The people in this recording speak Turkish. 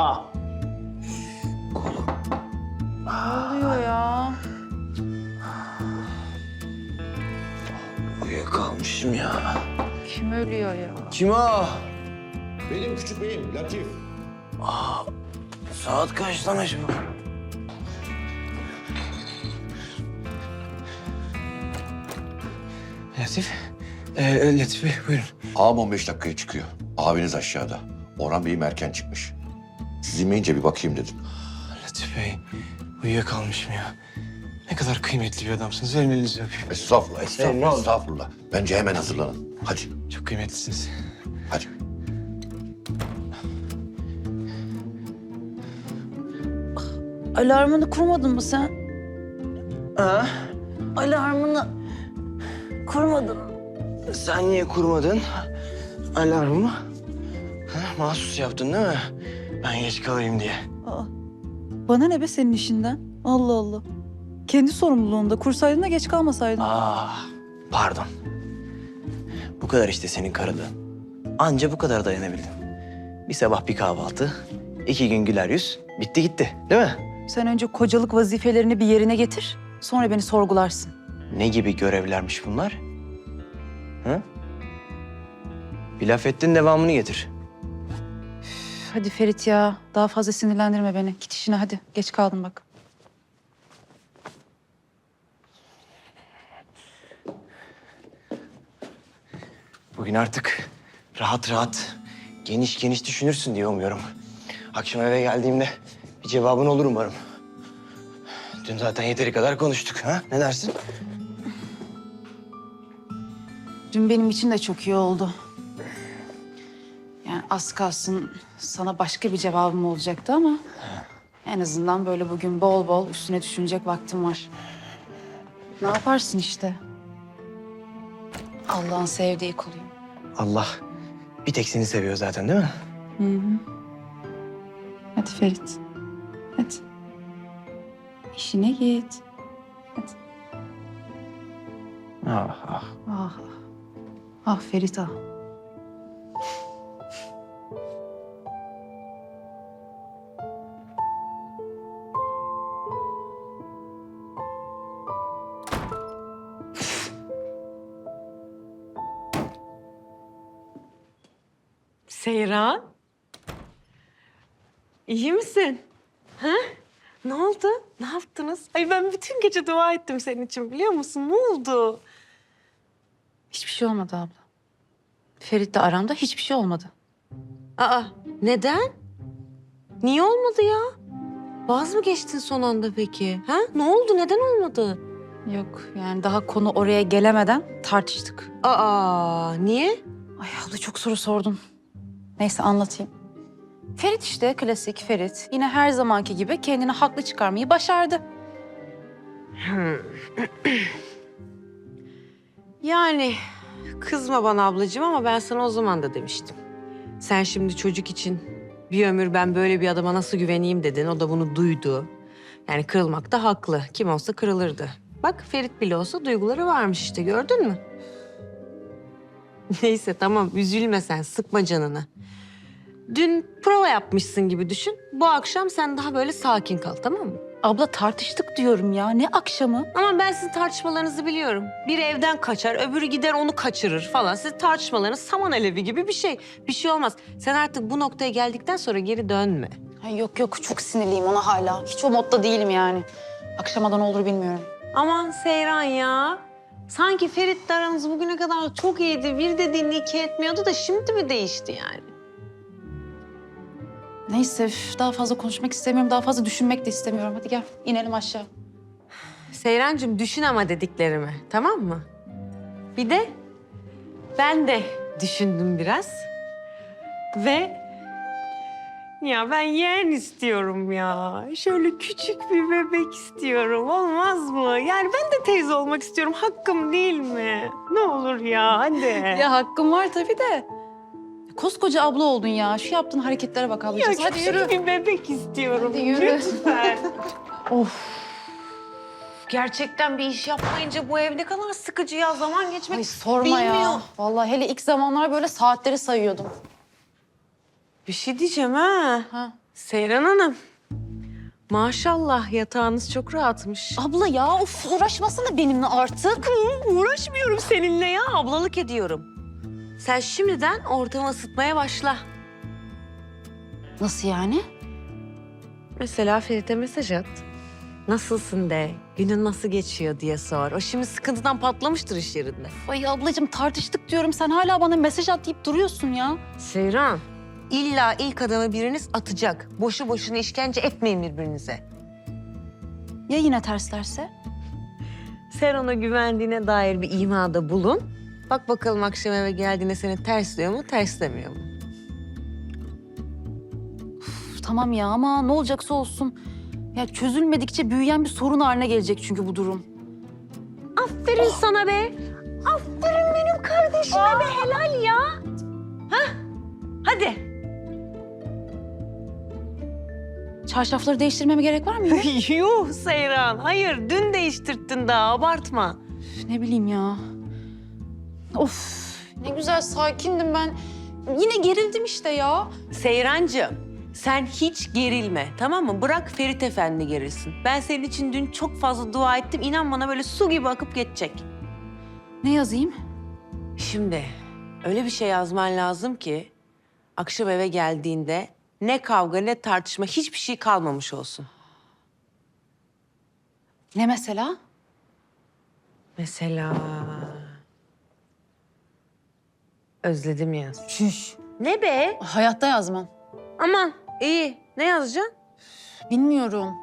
Ah. Ne oluyor ya? Uyuyakalmışım ya. Kim ölüyor ya? Kim o? Benim küçük beyim Latif. Saat kaç lan acaba? Latif. Ee, Latif Bey buyurun. Ağam 15 dakikaya çıkıyor. Abiniz aşağıda. Orhan Bey'im erken çıkmış. Siz inmeyince bir bakayım dedim. Latif Bey uyuyakalmışım ya. Ne kadar kıymetli bir adamsınız. Verin elinizi öpeyim. Estağfurullah, estağfurullah, oldu? estağfurullah. Bence hemen hazırlanın. Hadi, Çok kıymetlisiniz. hadi. Alarmını kurmadın mı sen? Ha? Alarmını kurmadın mı? Sen niye kurmadın alarmı? Ha, mahsus yaptın değil mi? Ben geç kalayım diye. Aa, bana ne be senin işinden? Allah Allah. Kendi sorumluluğunda kursaydın da geç kalmasaydın. Ah, pardon. Bu kadar işte senin karılığın. Anca bu kadar dayanabildim. Bir sabah bir kahvaltı, iki gün güler yüz, bitti gitti değil mi? Sen önce kocalık vazifelerini bir yerine getir. Sonra beni sorgularsın. Ne gibi görevlermiş bunlar? Hı? Bir laf ettin devamını getir. Üf, Hadi Ferit ya. Daha fazla sinirlendirme beni. Git işine hadi. Geç kaldın bak. Bugün artık rahat rahat, geniş geniş düşünürsün diye umuyorum. Akşam eve geldiğimde bir cevabın olur umarım. Dün zaten yeteri kadar konuştuk ha? Ne dersin? Dün benim için de çok iyi oldu. Yani az kalsın sana başka bir cevabım olacaktı ama... En azından böyle bugün bol bol üstüne düşünecek vaktim var. Ne yaparsın işte? Allah'ın sevdiği kuluyum. Allah bir tek seni seviyor zaten değil mi? Hı hı. Hadi Ferit. Hadi. İşine git. Hadi. Ah ah. Ah. Ah Ferit ah. Seyran. İyi misin? Ha? Ne oldu? Ne yaptınız? Ay ben bütün gece dua ettim senin için biliyor musun? Ne oldu? Hiçbir şey olmadı abla. Ferit'le aramda hiçbir şey olmadı. Aa neden? Niye olmadı ya? Vaz mı geçtin son anda peki? Ha? Ne oldu? Neden olmadı? Yok yani daha konu oraya gelemeden tartıştık. Aa niye? Ay abla çok soru sordun. Neyse anlatayım. Ferit işte klasik Ferit. Yine her zamanki gibi kendini haklı çıkarmayı başardı. Yani kızma bana ablacığım ama ben sana o zaman da demiştim. Sen şimdi çocuk için bir ömür ben böyle bir adama nasıl güveneyim dedin. O da bunu duydu. Yani kırılmakta haklı. Kim olsa kırılırdı. Bak Ferit bile olsa duyguları varmış işte gördün mü? Neyse tamam üzülme sen sıkma canını. Dün prova yapmışsın gibi düşün. Bu akşam sen daha böyle sakin kal tamam mı? Abla tartıştık diyorum ya. Ne akşamı? Ama ben sizin tartışmalarınızı biliyorum. Biri evden kaçar, öbürü gider onu kaçırır falan. Sizin tartışmalarınız saman alevi gibi bir şey. Bir şey olmaz. Sen artık bu noktaya geldikten sonra geri dönme. Ay yok yok çok sinirliyim ona hala. Hiç o modda değilim yani. Akşama da ne olur bilmiyorum. Aman Seyran ya. Sanki Ferit'le aranız bugüne kadar çok iyiydi. Bir dediğini iki etmiyordu da şimdi mi değişti yani? Neyse üf, daha fazla konuşmak istemiyorum. Daha fazla düşünmek de istemiyorum. Hadi gel inelim aşağı. Seyrancığım düşün ama dediklerimi tamam mı? Bir de ben de düşündüm biraz. Ve ya ben yeğen istiyorum ya. Şöyle küçük bir bebek istiyorum. Olmaz mı? Yani ben de teyze olmak istiyorum. Hakkım değil mi? Ne olur ya hadi. Ya hakkım var tabii de. Koskoca abla oldun ya. Şu yaptığın hareketlere bak Ya ablacığım. Hadi küçük yürü. bir bebek istiyorum. Hadi yürü. Lütfen. Of. Gerçekten bir iş yapmayınca bu ev ne kadar sıkıcı ya. Zaman geçmek Ay sorma ya. bilmiyor. Vallahi hele ilk zamanlar böyle saatleri sayıyordum. Bir şey diyeceğim ha. Ha. Seyran Hanım. Maşallah yatağınız çok rahatmış. Abla ya of uğraşmasana benimle artık. Uğraşmıyorum seninle ya. Ablalık ediyorum. Sen şimdiden ortamı ısıtmaya başla. Nasıl yani? Mesela Ferit'e mesaj at. Nasılsın de, günün nasıl geçiyor diye sor. O şimdi sıkıntıdan patlamıştır iş yerinde. Ay ablacığım tartıştık diyorum. Sen hala bana mesaj at deyip duruyorsun ya. Seyran, illa ilk adımı biriniz atacak. Boşu boşuna işkence etmeyin birbirinize. Ya yine terslerse? Sen ona güvendiğine dair bir imada bulun. Bak bakalım akşam eve geldiğinde seni tersliyor mu, terslemiyor mu? Üf, tamam ya ama ne olacaksa olsun. Ya çözülmedikçe büyüyen bir sorun haline gelecek çünkü bu durum. Aferin sana be. Aferin benim kardeşime be helal ya. Hah, hadi. Çarşafları değiştirmeme gerek var mı? Yuh Seyran, hayır dün değiştirttin daha abartma. Ne bileyim ya. Of ne güzel sakindim ben. Yine gerildim işte ya. Seyrancığım, sen hiç gerilme tamam mı? Bırak Ferit Efendi gerilsin. Ben senin için dün çok fazla dua ettim. İnan bana böyle su gibi akıp geçecek. Ne yazayım? Şimdi öyle bir şey yazman lazım ki akşam eve geldiğinde ne kavga ne tartışma hiçbir şey kalmamış olsun. Ne mesela? Mesela... Özledim yaz. Çüş. Ne be? Hayatta yazmam. Aman iyi. Ne yazacaksın? Bilmiyorum.